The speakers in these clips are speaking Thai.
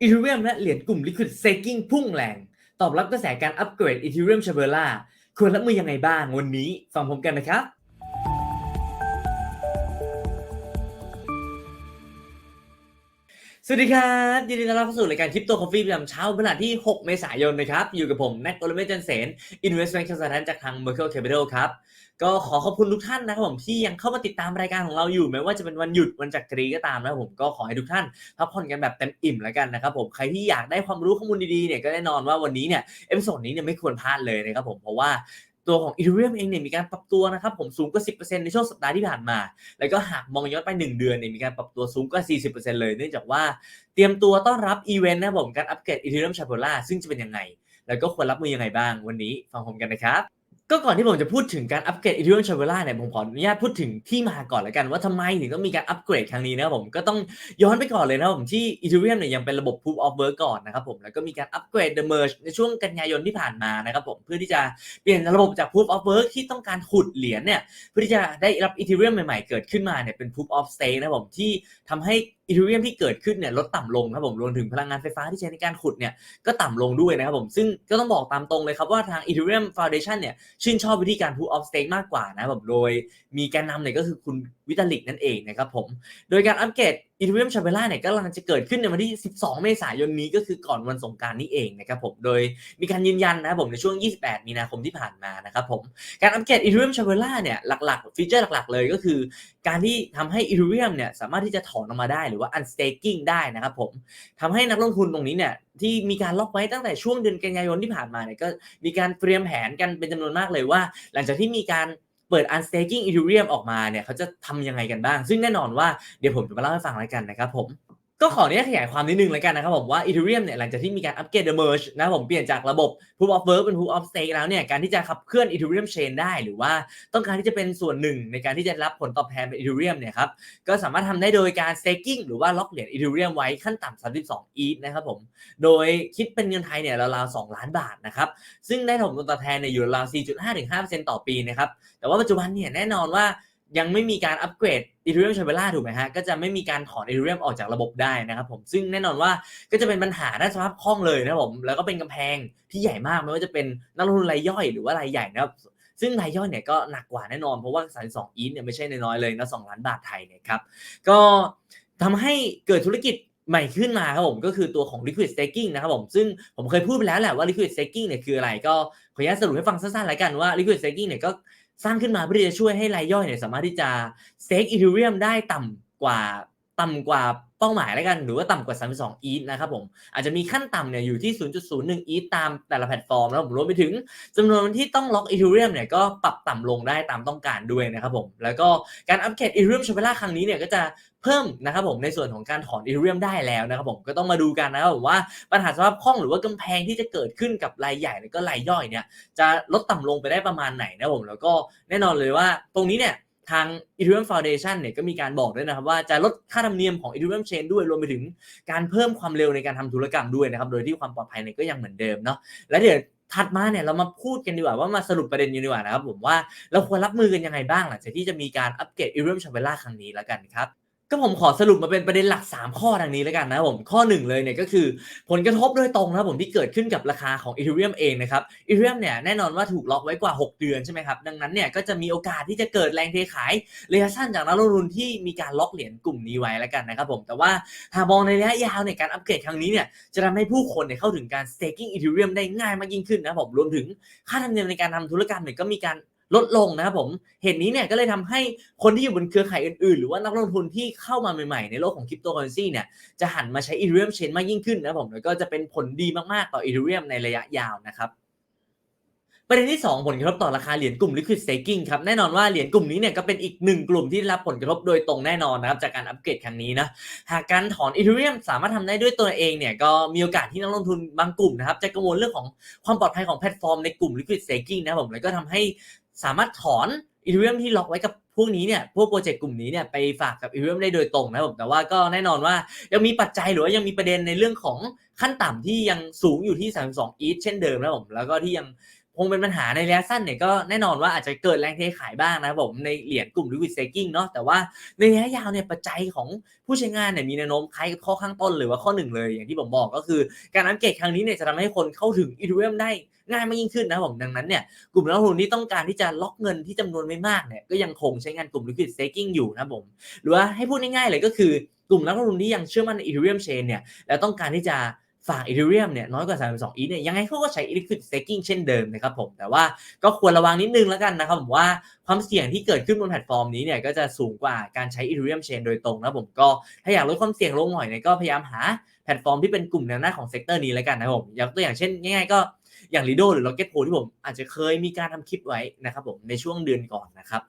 อีเทเรียมและเหรียญกลุ่ม Liquid Staking พุ่งแรง ตอบรับกระแสการอัปเกรดอีเทเรียมชาเบล่าควรรับมือยังไงบ้างวันนี้ฟังผมกันนะครับ สวัสดีครับยินดีต้อนรับเข้าสู่รายการคริปโตคอฟฟี่ประจำเช้าเวลาที่ 6 เมษายนนะครับ อยู่กับผมแน็กโอลเมจันเซน Investment Consultant จากทาง Merkle Capital ครับ ก็ขอขอบคุณทุกท่านนะครับผมที่ยังเข้ามาติดตามรายการของเราอยู่ไม่ว่าจะเป็นวันหยุดวันจักรีก็ตามนะครับผมก็ขอให้ทุกท่านพักผ่อนกันแบบเต็มอิ่มแล้วกันนะครับผมใครที่อยากได้ความรู้ข้อมูลดีๆเนี่ยก็แน่นอนว่าวันนี้เนี่ยเอพิโซดนี้เนี่ยไม่ควรพลาดเลยนะครับผมเพราะว่า ตัวของ Ethereum เองเนี่ยมีการปรับตัวนะครับผมสูงกว่า 10%ในช่วงสัปดาห์ที่ผ่านมา แล้วก็หากมองย้อนไป 1 เดือนเนี่ยมีการปรับตัวสูงกว่า 40%เลยเนื่องจากว่าเตรียมตัวต้อนรับอีเวนต์นะผมการอัปเกรด Ethereum c h a p o l a ซึ่งจะเป็นยังไง แล้วก็ควรรับมือยังไงบ้างวันนี้ฟังผมกันนะครับ ก็ก่อนที่ผมจะพูดถึงการอัปเกรด Ethereum c h a v e l a เนี่ยผมขออนุญาตพูดถึงที่มาก่อนแล้วกันว่าทำไมถึงต้องมีการอัปเกรดครั้งนี้นะครับผมก็ต้องย้อนไปก่อนเลยนะครับผมที่ Ethereum เนี่ยยังเป็นระบบ Proof of Work ก่อนนะครับผมแล้วก็มีการอัปเกรด The Merge ในช่วงกันยายนที่ผ่านมานะครับผมเพื่อที่จะเปลี่ยนระบบจาก Proof of Work ที่ต้องการขุดเหรียญเนี่ยเพื่อที่จะได้รับ Ethereum ใหม่ๆเกิดขึ้นมาเนี่ยเป็น Proof of Stake นะครับผมที่ทำให้ อีเทเรียมที่เกิดขึ้นเนี่ยลดต่ำลงครับผมรวมถึงพลังงานไฟฟ้าที่ใช้ในการขุดเนี่ยก็ต่ำลงด้วยนะครับผมซึ่งก็ต้องบอกตามตรงเลยครับว่าทางอีเทเรียมฟาวเดชันเนี่ยชื่นชอบวิธีการ Proof of Stake มากกว่านะครับโดยมีแกนนำเนี่ยก็คือคุณวิตาลิกนั่นเองนะครับผมโดยการอัปเกรด Ethereum c h a b e l a เนี่ยกำลังจะเกิดขึ้นในวันที่ 12 เมษายนนี้ก็คือก่อนวันสงการนี้เองนะครับผม โดยมีการยืนยันนะผมในช่วง 28 มีนาคมที่ผ่านมานะครับผม การอัปเกรด Ethereum c h a b e l a เนี่ยหลักๆ ฟีเจอร์หลักๆ เลยก็คือ การที่ทำให้ Ethereum เนี่ยสามารถที่จะถอนออกมาได้หรือว่า unstaking ได้นะครับผมทำให้นักลงทุนตรงนี้เนี่ยที่มีการล็อกไว้ตั้งแต่ช่วงเดือนกันยายนที่ผ่านมาเนี่ยก็มีการเตรียมแผนกันเป็นจำนวนมากเลยว่า หลังจากที่มีการ เปิด unstaking Ethereum ออกมาเนี่ยเขาจะทำยังไงกันบ้าง ซึ่งแน่นอนว่าเดี๋ยวผมจะมาเล่าให้ฟังแล้วกันนะครับผม ก็ขออนุญาตขยายความนิดนึงแล้วกันนะครับผมว่า Ethereum เนี่ยหลังจากที่มีการอัปเกรด The Merge นะครับผมเปลี่ยนจากระบบ Proof of Work เป็น Proof of Stake แล้วเนี่ยการที่จะขับเคลื่อน Ethereum Chain ได้ หรือว่าต้องการที่จะเป็นส่วนหนึ่งในการที่จะรับผลตอบแทนเป็น Ethereum เนี่ยครับก็สามารถทำได้โดยการ staking หรือว่าล็อกเหรียญ Ethereum ไว้ขั้นต่ำ32 ETH นะครับผมโดยคิดเป็นเงินไทยเนี่ยราวๆ2ล้านบาทนะครับซึ่งได้ผลตอบแทนเนี่ยอยู่ราวๆ4.5-5%ต่อปีนะครับแต่ว่าปัจจุบันเนี่ยแน่นอนว่า ยังไม่มีการอัปเกรด Ethereum c h a b e l a ถูกไหมฮะ ก็จะไม่มีการถอน Ethereum ออกจากระบบได้นะครับผม ซึ่งแน่นอนว่าก็จะเป็นปัญหาด้านสภาพคล่องเลยนะครับผม แล้วก็เป็นกำแพงที่ใหญ่มากไม่ว่าจะเป็นนักลงทุนรายย่อยหรือว่ารายใหญ่นะครับซึ่งรายย่อยเนี่ยก็หนักกว่าแน่นอนเพราะว่า32อีทเนี่ยไม่ใช่น้อยเลยนะ2ล้านบาทไทยเนี่ยครับก็ทำให้เกิดธุรกิจใหม่ขึ้นมาครับผมก็คือตัวของ liquid staking นะครับผมซึ่งผมเคยพูดไปแล้วแหละว่า liquid staking เนี่ยคืออะไรก็ขออนุญาตสรุปให้ฟังสั้นๆแล้วกันว่า liquid staking เนี่ยก็ สร้างขึ้นมาเพื่อจะช่วยให้รายย่อยเนี่ยสามารถที่จะเซกอีเทเรียมได้ต่ำกว่าต่ำกว่า เป้าหมายแล้วกัน หรือว่าต่ำกว่า 32 ETH นะครับผม อาจจะมีขั้นต่ำเนี่ยอยู่ที่ 0.01 ETH ตามแต่ละแพลตฟอร์มแล้วผมรวมไปถึงจำนวนที่ต้องล็อก Ethereum เนี่ยก็ปรับต่ำลงได้ตามต้องการด้วยนะครับผม แล้วก็การอัปเกรด Ethereum c h a p e l a ครั้งนี้เนี่ยก็จะเพิ่มนะครับผมในส่วนของการถอน Ethereum ได้แล้วนะครับผมก็ต้องมาดูกันนะครับผมว่าปัญหาสภาพคล่องหรือว่ากำแพงที่จะเกิดขึ้นกับรายใหญ่แล้วก็รายย่อยเนี่ยจะลดต่ำลงไปได้ประมาณไหนนะครับผมแล้วก็แน่นอนเลยว่าตรงนี้เนี่ย ทาง Ethereum Foundation เนี่ยก็มีการบอกด้วยนะครับว่าจะลดค่าธรรมเนียมของ Ethereum Chain ด้วยรวมไปถึงการเพิ่มความเร็วในการทำธุรกรรมด้วยนะครับโดยที่ความปลอดภัยเนี่ยก็ยังเหมือนเดิมเนาะและเดี๋ยวถัดมาเนี่ยเรามาพูดกันดีกว่าว่ามาสรุปประเด็นกันดีกว่านะครับผมว่าเราควรรับมือกันยังไงบ้างหลังจากที่จะมีการอัปเกรด Ethereum c h a p e l a ครั้งนี้แล้วกันครับ ก็ผมขอสรุปมาเป็นประเด็นหลัก 3 ข้อดังนี้แล้วกันนะผมข้อ 1 เลยเนี่ยก็คือผลกระทบโดยตรงนะผมที่เกิดขึ้นกับราคาของ Ethereum เองนะครับ Ethereum เนี่ยแน่นอนว่าถูกล็อกไว้กว่า 6 เดือนใช่ไหมครับดังนั้นเนี่ยก็จะมีโอกาสที่จะเกิดแรงเทขายระยะสั้นจากนักลงทุนที่มีการล็อกเหรียญกลุ่มนี้ไว้แล้วกันนะครับผมแต่ว่าหากมองในระยะยาวเนี่ยการอัปเกรดครั้งนี้เนี่ยจะทำให้ผู้คนเนี่ยเข้าถึงการ staking Ethereum ได้ง่ายมากยิ่งขึ้นนะผมรวมถึงค่าธรรมเนียมในการทำธุรกรรมเนี่ยก็มีการ ลดลงนะครับผม เหตุนี้เนี่ยก็เลยทำให้คนที่อยู่บนเครือข่ายอื่นๆ หรือว่านักลงทุนที่เข้ามาใหม่ๆ ในโลกของคริปโตเคอเรนซีเนี่ยจะหันมาใช้ Ethereum Chain มากยิ่งขึ้นนะผมแล้วก็จะเป็นผลดีมากๆต่อ Ethereum ในระยะยาวนะครับประเด็นที่ 2 ผลกระทบต่อราคาเหรียญกลุ่ม Liquid Staking ครับแน่นอนว่าเหรียญกลุ่มนี้เนี่ยก็เป็นอีกหนึ่งกลุ่มที่ได้รับผลกระทบโดยตรงแน่นอนนะครับจากการอัปเกรดครั้งนี้นะหากการถอน Ethereum สามารถทำได้ด้วยตัวเองเนี่ยก็มีโอกาสที่นักลงทุนบางกลุ่มนะครับจะกังวลเรื่องของความปลอดภัยของแพลตฟอร์มในกลุ่ม Liquid Staking นะผมแล้วก็ทำให้ สามารถถอนอีเทเรียมที่ล็อกไว้กับพวกนี้เนี่ยพวกโปรเจกต์กลุ่มนี้เนี่ยไปฝากกับอีเทเรียมได้โดยตรงนะผมแต่ว่าก็แน่นอนว่ายังมีปัจจัยหรือว่ายังมีประเด็นในเรื่องของขั้นต่ำที่ยังสูงอยู่ที่ 32 อีทเช่นเดิมนะผมแล้วก็ที่ยัง คงเป็นปัญหาในระยะสั้นเนี่ยก็แน่นอนว่าอาจจะเกิดแรงเทขายบ้างนะผมในเหรียญกลุ่ม liquid staking เนาะแต่ว่าในระยะยาวเนี่ยปัจจัยของผู้ใช้งานเนี่ยมีแนวโน้มคล้ายกับข้อข้างต้นเลยว่าข้อหนึ่งเลยอย่างที่ผมบอกก็คือ การอัปเกรดครั้งนี้เนี่ยจะทำให้คนเข้าถึง Ethereum ได้ง่ายมากยิ่งขึ้นนะผมดังนั้นเนี่ยกลุ่มนักลงทุนที่ต้องการที่จะล็อกเงินที่จำนวนไม่มากเนี่ยก็ยังคงใช้งานกลุ่ม liquid staking อยู่นะผมหรือว่าให้พูดง่ายๆเลยก็คือกลุ่มนักลงทุนที่ยังเชื่อมั่นใน Ethereum Chain เนี่ยแล้วต้องการที่จะ ฝาก Ethereum เนี่ยน้อยกว่า 32 ETH เนี่ยยังไงเขาก็ใช้ Liquid Staking เช่นเดิมนะครับผมแต่ว่าก็ควรระวังนิดนึงแล้วกันนะครับผมว่าความเสี่ยงที่เกิดขึ้นบนแพลตฟอร์มนี้เนี่ยก็จะสูงกว่าการใช้ Ethereum Chain โดยตรงนะผมก็ถ้าอยากลดความเสี่ยงลงหน่อยเนี่ยก็พยายามหาแพลตฟอร์มที่เป็นกลุ่มแนวหน้าของเซกเตอร์นี้แล้วกันนะครับผมยกตัวอย่างเช่นง่ายๆก็อย่าง Lido หรือ Rocket Pool ที่ผมอาจจะเคยมีการทำคลิปไว้นะครับผมในช่วงเดือนก่อนนะครับ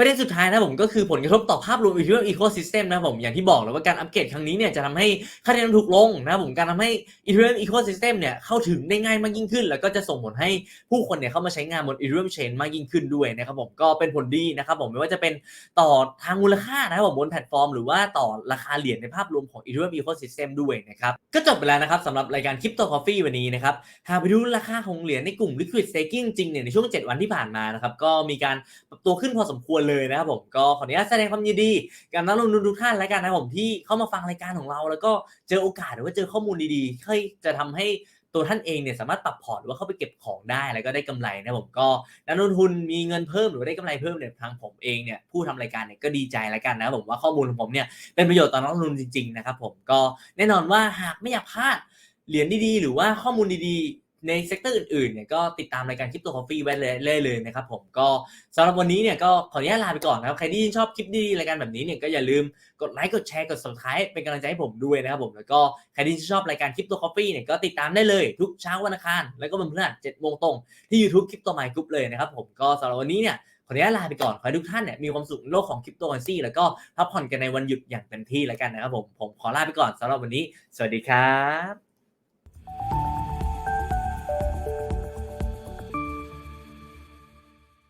ประเด็นสุดท้ายนะผมก็คือผลกระทบต่อภาพรวม Ethereum Ecosystem นะผมอย่างที่บอกแล้วว่าการอัปเกรดครั้งนี้เนี่ยจะทำให้ค่าเทรนถูกลงนะผมการทำให้ Ethereum Ecosystem เนี่ยเข้าถึงได้ง่ายมากยิ่งขึ้น แล้วก็จะส่งผลให้ผู้คนเนี่ยเข้ามาใช้งานบน Ethereum Chain มากยิ่งขึ้นด้วยนะครับผมก็เป็นผลดีนะครับผมไม่ว่าจะเป็นต่อทางมูลค่านะครับผมบนแพลตฟอร์ม หรือว่าต่อราคาเหรียญในภาพรวมของ Ethereum Ecosystem ด้วยนะครับก็จบไปแล้วนะครับสำหรับรายการ Crypto Coffee วันนี้นะครับหากไปดูราคาของเหรียญในกลุ่ม Liquid Staking จริงเนี่ยในช่วง 7 วันที่ผ่านมานะครับก็มีการปรับตัวขึ้นพอสมควรเลยนะครับผมก็ขออนุญาตแสดงความยินดีกับนักลงทุนทุกท่านแล้วกันนะผมที่เข้ามาฟังรายการของเรา แล้วก็เจอโอกาสหรือว่าเจอข้อมูลดีๆที่จะทำให้ตัวท่านเองเนี่ยสามารถปรับพอร์ตหรือว่าเข้าไปเก็บของได้แล้วก็ได้กำไรนะผมก็นักลงทุนมีเงินเพิ่มหรือได้กำไรเพิ่มเนี่ยทางผมเองเนี่ยผู้ทำรายการเนี่ยก็ดีใจแล้วกันนะผมว่าข้อมูลของผมเนี่ยเป็นประโยชน์ต่อนักลงทุนจริงๆนะครับผมก็แน่นอนว่าหากไม่อยากพลาดเหรียญดีๆ หรือว่าข้อมูลดีๆ ในเซกเตอร์อื่นๆเนี่ยก็ติดตามรายการคลิปตัว Coffee ไว้เลยเลยนะครับผมก็สำหรับวันนี้เนี่ยก็ขออนุญาตลาไปก่อนนะครับ ใครที่ชอบคลิปดีๆรายการแบบนี้เนี่ยก็อย่าลืมกดไลค์กดแชร์กด subscribe เป็นกำลังใจให้ผมด้วยนะครับผมแล้วก็ใครที่ชอบรายการคลิปตัว Coffee เนี่ยก็ติดตามได้เลยทุกเช้าวันอังคารแล้วก็วันพฤหัสเจ็ดโมงตรงที่ YouTube คลิปตัว My Group เลยนะครับผมก็สำหรับวันนี้เนี่ยขออนุญาตลาไปก่อน ขอให้ทุกท่านเนี่ยมีความสุขในโลกของคริปโตเคอเรนซีแล้วก็พักผ่อนกันในวันหยุดอย่างเต็มที่แล้วกันนะครับผม ผมขอลาไปก่อนสำหรับวันนี้ สวัสดีครับ